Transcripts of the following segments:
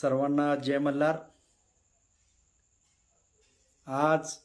सर्वांना जय मल्हार. आज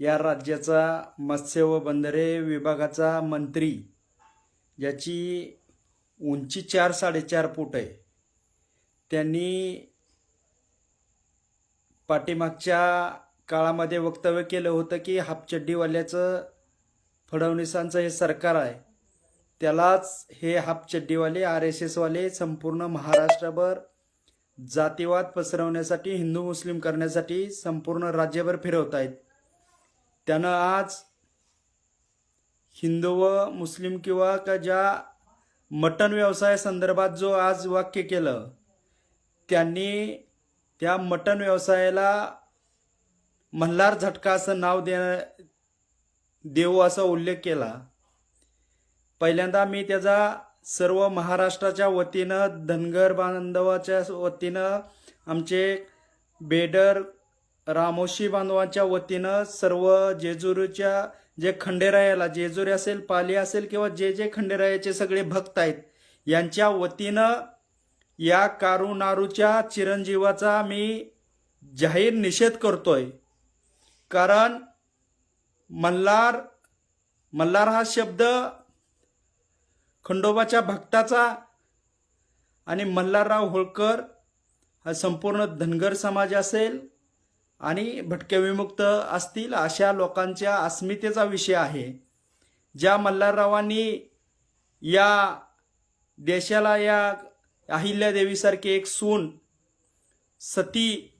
या राज्याचा मत्स्य व बंदरे विभागाचा मंत्री ज्याची उंची चार साडेचार फूट आहे त्यांनी पाठीमागच्या काळामध्ये वक्तव्य केलं होतं की हापचड्डीवाल्याचं फडणवीसांचं हे सरकार आहे त्यालाच हे हापचड्डीवाले आर एस एसवाले संपूर्ण महाराष्ट्रभर जातीवाद पसरवण्यासाठी हिंदू मुस्लिम करण्यासाठी संपूर्ण राज्यभर फिरवत आहेत. त्यानं आज हिंदू व मुस्लिम किंवा का ज्या मटण व्यवसायासंदर्भात जो आज वाक्य केलं त्यांनी त्या मटण व्यवसायाला मल्हार झटका असं नाव दे देऊ असा उल्लेख केला. पहिल्यांदा मी त्याचा सर्व महाराष्ट्राच्या वतीनं धनगर बांधवाच्या वतीनं आमचे बेडर रामोशी बांधवांच्या वतीनं सर्व जेजुरीच्या जे खंडेरायाला जेजुरी असेल पाली असेल किंवा जे जे खंडेरायाचे सगळे भक्त आहेत यांच्या वतीनं या कारू नारूच्या चिरंजीवाचा मी जाहीर निषेध करतोय. कारण मल्हार मल्हार हा शब्द खंडोबाच्या भक्ताचा आणि मल्हारराव होळकर हा संपूर्ण धनगर समाज असेल आणि भटके विमुक्त असतील अशा लोकांच्या अस्मितेचा विषय आहे. ज्या मल्हाररावांनी या देशाला या अहिल्यादेवीसारखी एक सून सती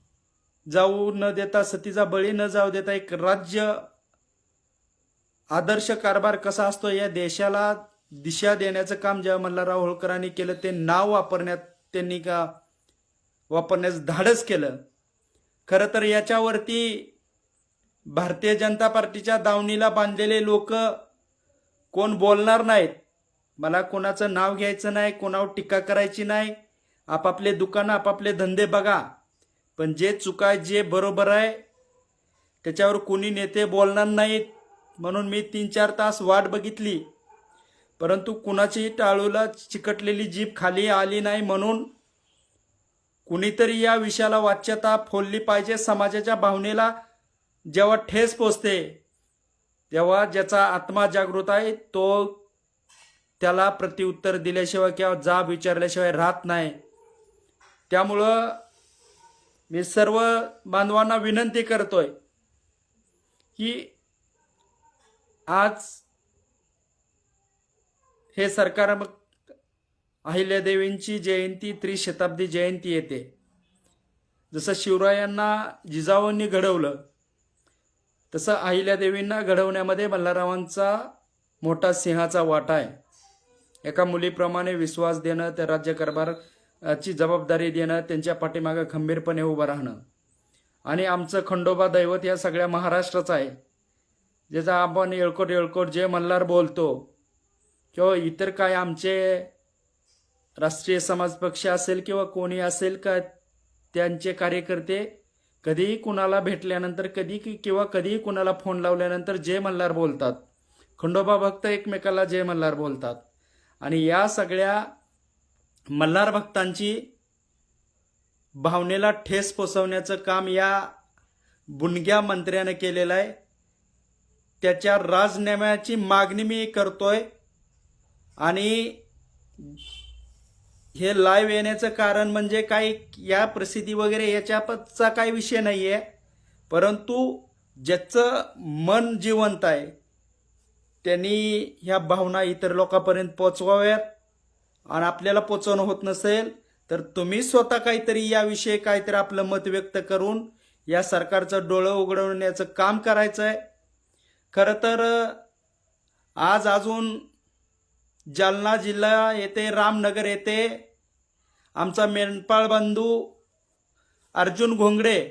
जाऊ न देता सतीचा बळी न जाऊ देता एक राज्य आदर्श कारभार कसा असतो या देशाला दिशा देण्याचं काम ज्या मल्हारराव होळकरांनी केलं ते नाव वापरण्यात त्यांनी का वापरण्यास धाडस केलं. खरं तर याच्यावरती भारतीय जनता पार्टीच्या दावणीला बांधलेले लोक कोण बोलणार नाहीत. मला कोणाचं नाव घ्यायचं नाही कोणावर टीका करायची नाही. आपापले दुकानं आपापले धंदे बघा. पण जे चुका आहे जे बरोबर आहे त्याच्यावर कोणी नेते बोलणार नाहीत. म्हणून मी तीन चार तास वाट बघितली. परंतु कुणाचीही टाळूला चिकटलेली जीभ खाली आली नाही म्हणून कुणीतरी या विषयाला वाच्यता फोडली पाहिजे. समाजाच्या भावनेला जेव्हा ठेस पोचते तेव्हा ज्याचा आत्मा जागृत आहे तो त्याला प्रतिउत्तर दिल्याशिवाय किंवा जाब विचारल्याशिवाय राहत नाही. त्यामुळं मी सर्व बांधवांना विनंती करतोय की आज हे सरकार मग अहिल्यादेवींची जयंती त्रिशताब्दी जयंती येते. जसं शिवरायांना जिजाऊंनी घडवलं तसं अहिल्यादेवींना घडवण्यामध्ये मल्हाररावांचा मोठा सिंहाचा वाटा आहे. एका मुलीप्रमाणे विश्वास देणं त्या राज्यकारभाराची जबाबदारी देणं त्यांच्या पाठीमागं खंबीरपणे उभं राहणं. आणि आमचं खंडोबा दैवत या सगळ्या महाराष्ट्राचं आहे. ज्याचा आपण येळकोट येळकोट जे मल्हार बोलतो किंवा इतर काय आमचे राष्ट्रीय समाज पक्ष असेल किंवा कोणी असेल का त्यांचे कार्यकर्ते कधीही कुणाला भेटल्यानंतर कधी किंवा कधीही कुणाला फोन लावल्यानंतर जय मल्हार बोलतात. खंडोबा भक्त एकमेकाला जय मल्हार बोलतात. आणि या सगळ्या मल्हार भक्तांची भावनेला ठेस पोचवण्याचं काम या बुणग्या मंत्र्यानं केलेलं आहे. त्याच्या राजनेम्याची मागणी मी करतोय. आणि हे लाईव्ह येण्याचं कारण म्हणजे काही या प्रसिद्धी वगैरे याच्याचा काही विषय नाही आहे परंतु ज्याचं मन जिवंत आहे त्यांनी ह्या भावना इतर लोकांपर्यंत पोचवाव्यात. आणि आपल्याला पोचवणं होत नसेल तर तुम्ही स्वतः काहीतरी याविषयी काहीतरी आपलं मत व्यक्त करून या सरकारचं डोळं उघडवण्याचं काम करायचं आहे खरं तर आज अजून जालना जिल्हा येथे रामनगर येथे आमचा मेंढपाळ बंधू अर्जुन घोंगडे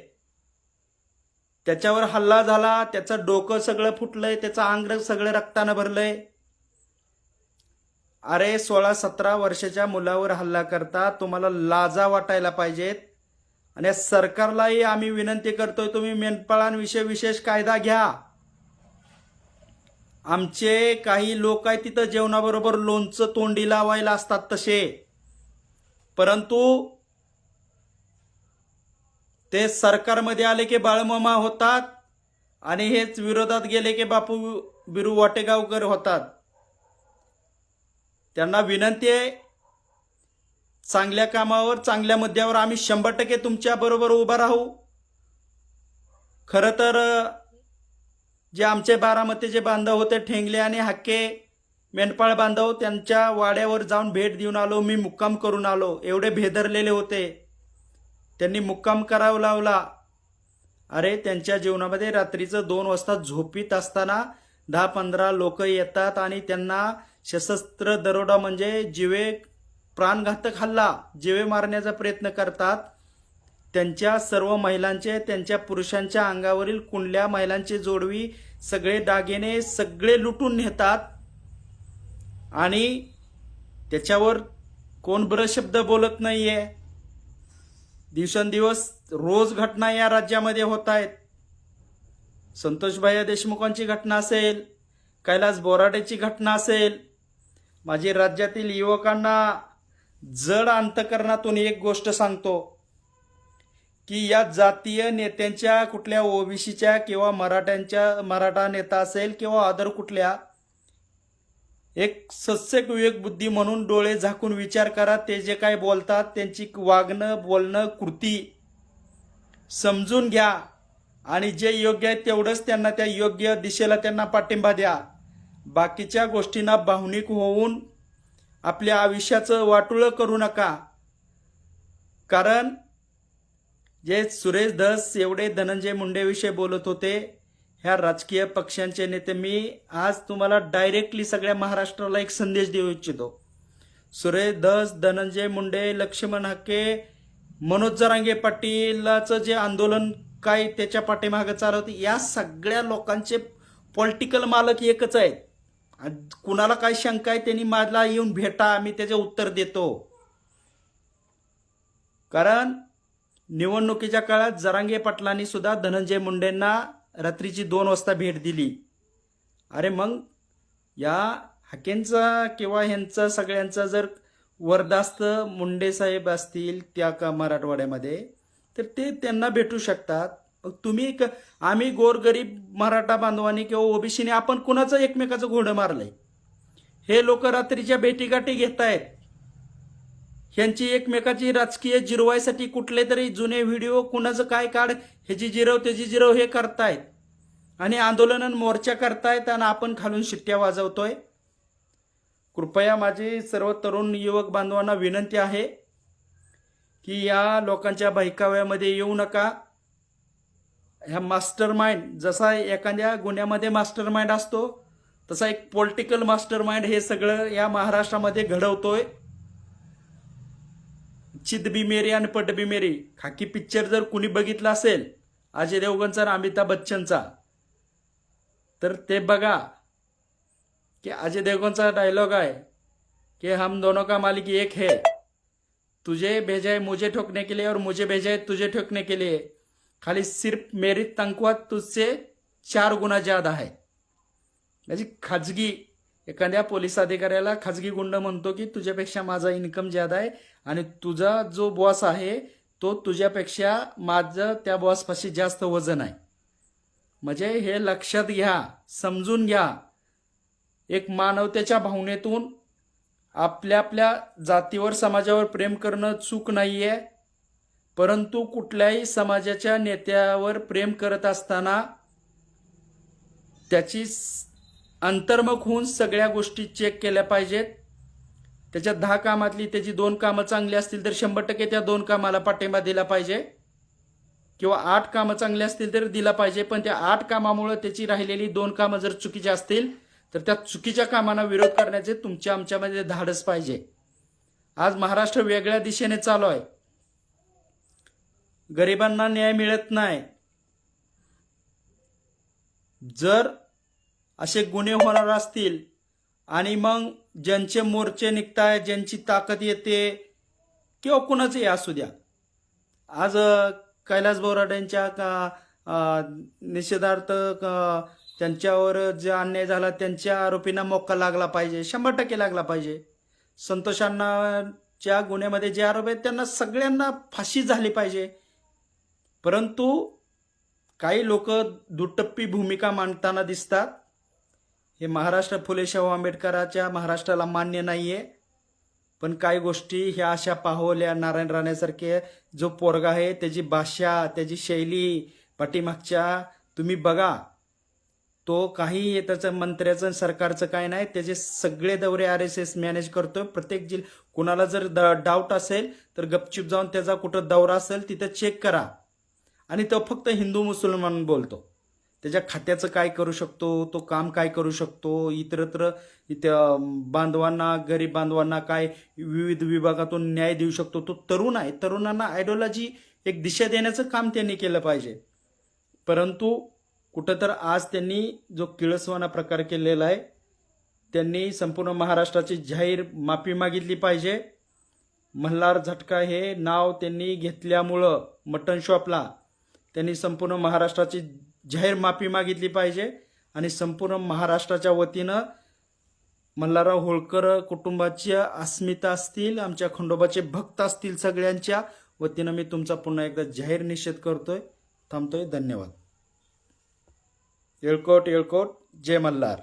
त्याच्यावर हल्ला झाला. त्याचं डोकं सगळं फुटलंय त्याचं आंग्र सगळं रक्तानं भरलंय. अरे सोळा सतरा वर्षाच्या मुलावर हल्ला करता तुम्हाला लाजा वाटायला पाहिजेत. आणि या सरकारलाही आम्ही विनंती करतोय तुम्ही मेंढपाळांविषयी विशेष कायदा घ्या. आमचे काही लोक आहेत तिथं जेवणाबरोबर लोणचं तोंडी लावायला असतात तसे. परंतु ते सरकारमध्ये आले की बाळमामा होतात आणि हेच विरोधात गेले की बापू बिरू वाटेगावकर होतात. त्यांना विनंती आहे चांगल्या कामावर चांगल्या मुद्द्यावर आम्ही शंभर टक्के तुमच्या बरोबर उभा राहू. खरं तर जे आमचे बारामतीचे बांधव होते ठेंगले आणि हक्के मेंढपाळ बांधव त्यांच्या वाड्यावर जाऊन भेट देऊन आलो. मी मुक्काम करून आलो. एवढे भेदरलेले होते. त्यांनी मुक्काम करावा लावला. अरे त्यांच्या जीवनामध्ये रात्रीचं दोन वाजता झोपीत असताना दहा पंधरा लोक येतात आणि त्यांना सशस्त्र दरोडा म्हणजे जिवे प्राणघातक हल्ला जिवे मारण्याचा प्रयत्न करतात. त्यांच्या सर्व महिलांचे त्यांच्या पुरुषांच्या अंगावरील कुंडल्या महिलांचे जोडवी सगळे दागिने सगळे लुटून नेतात. आणि त्याच्यावर कोण बरं शब्द बोलत नाहीये. दिवसेंदिवस रोज घटना या राज्यामध्ये होत आहेत. संतोषभाई देशमुखांची घटना असेल कैलास बोराडेची घटना असेल माझी राज्यातील युवकांना जड अंतकरणातून एक गोष्ट सांगतो. की या जातीय नेत्यांच्या कुठल्या ओबीसीच्या किंवा मराठ्यांच्या मराठा नेता असेल किंवा अदर कुठल्या? एक सस्यक विवेक बुद्धी म्हणून डोळे झाकून विचार करा. ते जे काय बोलतात त्यांची वागणं बोलणं कृती समजून घ्या. आणि जे योग्य आहे तेवढंच त्यांना त्या योग्य दिशेला त्यांना पाठिंबा द्या. बाकीच्या गोष्टींना भावनिक होऊन आपल्या आयुष्याचं वाटुळं करू नका. कारण जे सुरेश धस एवढे धनंजय मुंडेविषयी बोलत होते ह्या राजकीय पक्षांचे नेते मी आज तुम्हाला डायरेक्टली सगळ्या महाराष्ट्राला एक संदेश देऊ इच्छितो. सुरेश धस धनंजय मुंडे लक्ष्मण हक्के मनोज जरांगे पाटीलाचं जे आंदोलन काय त्याच्या पाठीमागं चालवते या सगळ्या लोकांचे पॉलिटिकल मालक एकच आहेत. आणि कुणाला काय शंका आहे त्यांनी मला येऊन भेटा आम्ही त्याचे उत्तर देतो. कारण निवडणुकीच्या काळात जरांगे पाटलांनी सुद्धा धनंजय मुंडेंना रात्रीची दोन वाजता भेट दिली. अरे मग या हाकेंचा किंवा ह्यांचा सगळ्यांचा जर वरदास्त मुंडे साहेब असतील त्या का मराठवाड्यामध्ये तर ते त्यांना भेटू शकतात. मग तुम्ही क- आम्ही गोरगरीब मराठा बांधवांनी किंवा ओबीसीने आपण कुणाचं एकमेकाचं घोडं मारलंय? हे लोक रात्रीच्या भेटीगाठी घेत आहेत ह्यांची एकमेकाची राजकीय जिरवायसाठी कुठले तरी जुने व्हिडिओ कुणाचं काय काढ ह्याची जिरव त्याची जिरव हे करतायत. आणि आंदोलन मोर्चा करतायत आणि आपण खालून शिट्ट्या वाजवतोय. कृपया माझी सर्व तरुण युवक बांधवांना विनंती आहे की या लोकांच्या बहिकाव्यामध्ये येऊ नका. ह्या मास्टर माइंड जसा एखाद्या गुन्ह्यामध्ये मास्टर माइंड असतो तसा एक पॉलिटिकल मास्टर माइंड हे सगळं या महाराष्ट्रामध्ये घडवतोय. चिद बी मेरी आणि पट बी मेरी. खाकी पिक्चर जर कुणी बघितला असेल अजय देवगणचा आणि अमिताभ बच्चनचा तर ते बघा की अजय देवगनचा डायलॉग आहे कि हम दोनों का मालिक एक है. तुझे भेजा है मुझे ठोकने के लिए और मुझे भेजा है तुझे ठोकने के लिए. खाली सिर्फ मेरी तंकुआ तुझसे चार गुना ज्यादा है. म्हणजे खाजगी एखाद्या पोलीस अधिकाऱ्याला खाजगी गुंड म्हणतो की तुझ्यापेक्षा माझा इन्कम ज्यादा आहे आणि तुझा जो बॉस आहे तो तुझ्यापेक्षा माझं त्या बॉसपाशी जास्त वजन आहे. म्हणजे हे लक्षात घ्या समजून घ्या. एक मानवतेच्या भावनेतून आपल्या आपल्या जातीवर समाजावर प्रेम करणं चूक नाही आहे परंतु कुठल्याही समाजाच्या नेत्यावर प्रेम करत असताना त्याची अंतर्मुख होऊन सगळ्या गोष्टी चेक केल्या पाहिजेत. त्याच्या दहा कामातली त्याची दोन कामं चांगली असतील तर शंभर टक्के त्या दोन कामाला पाठिंबा दिला पाहिजे. किंवा आठ कामं चांगली असतील तर दिला पाहिजे पण त्या आठ कामामुळे त्याची राहिलेली दोन कामं जर चुकीची असतील तर त्या चुकीच्या कामांना विरोध करण्याचे तुमच्या आमच्यामध्ये धाडस पाहिजे. आज महाराष्ट्र वेगळ्या दिशेने चालू आहे. गरिबांना न्याय मिळत नाही. जर असे गुन्हे होणार असतील आणि मग ज्यांचे मोर्चे निघताय ज्यांची ताकद येते किंवा कुणाचंही असू द्या. आज कैलास बोराड्यांच्या का निषेधार्थ त्यांच्यावर जे अन्याय झाला त्यांच्या आरोपींना मोक्का लागला पाहिजे शंभर टक्के लागला पाहिजे. संतोषांनाच्या गुन्ह्यामध्ये जे आरोप आहेत त्यांना सगळ्यांना फाशी झाली पाहिजे. परंतु काही लोक दुटप्पी भूमिका मांडताना दिसतात. हे महाराष्ट्र फुले शाहू आंबेडकराच्या महाराष्ट्राला मान्य नाही आहे पण काही गोष्टी ह्या अशा पाहवल्या नारायण राणेसारखे. जो पोरगा आहे त्याची भाषा त्याची शैली पाठीमागच्या तुम्ही बघा. तो काही त्याचं मंत्र्याचं सरकारचं काय नाही त्याचे सगळे दौरे आर एस एस मॅनेज करतो प्रत्येक जिल कुणाला जर द डाऊट असेल तर गपचूप जाऊन त्याचा कुठं दौरा असेल तिथं चेक करा. आणि तो फक्त हिंदू मुसलमान बोलतो. त्याच्या खात्याचं काय करू शकतो तो काम काय करू शकतो इतरत्र इथं बांधवांना गरीब बांधवांना काय विविध विभागातून न्याय देऊ शकतो. तो तरुण आहे. तरुणांना आयडिओलॉजी एक दिशा देण्याचं काम त्यांनी केलं पाहिजे. परंतु कुठं तर आज त्यांनी जो किळसवाना प्रकार केलेला आहे त्यांनी संपूर्ण महाराष्ट्राची जाहीर माफी मागितली पाहिजे. मल्हार झटका हे नाव त्यांनी घेतल्यामुळं मटन शॉपला त्यांनी संपूर्ण महाराष्ट्राची जाहीर माफी मागितली पाहिजे आणि संपूर्ण महाराष्ट्राच्या वतीनं मल्हारराव होळकर कुटुंबाच्या अस्मिता असतील आमच्या खंडोबाचे भक्त असतील सगळ्यांच्या वतीनं मी तुमचा पुन्हा एकदा जाहीर निषेध करतोय. थांबतोय. धन्यवाद. येळकोट येळकोट. जय मल्हार.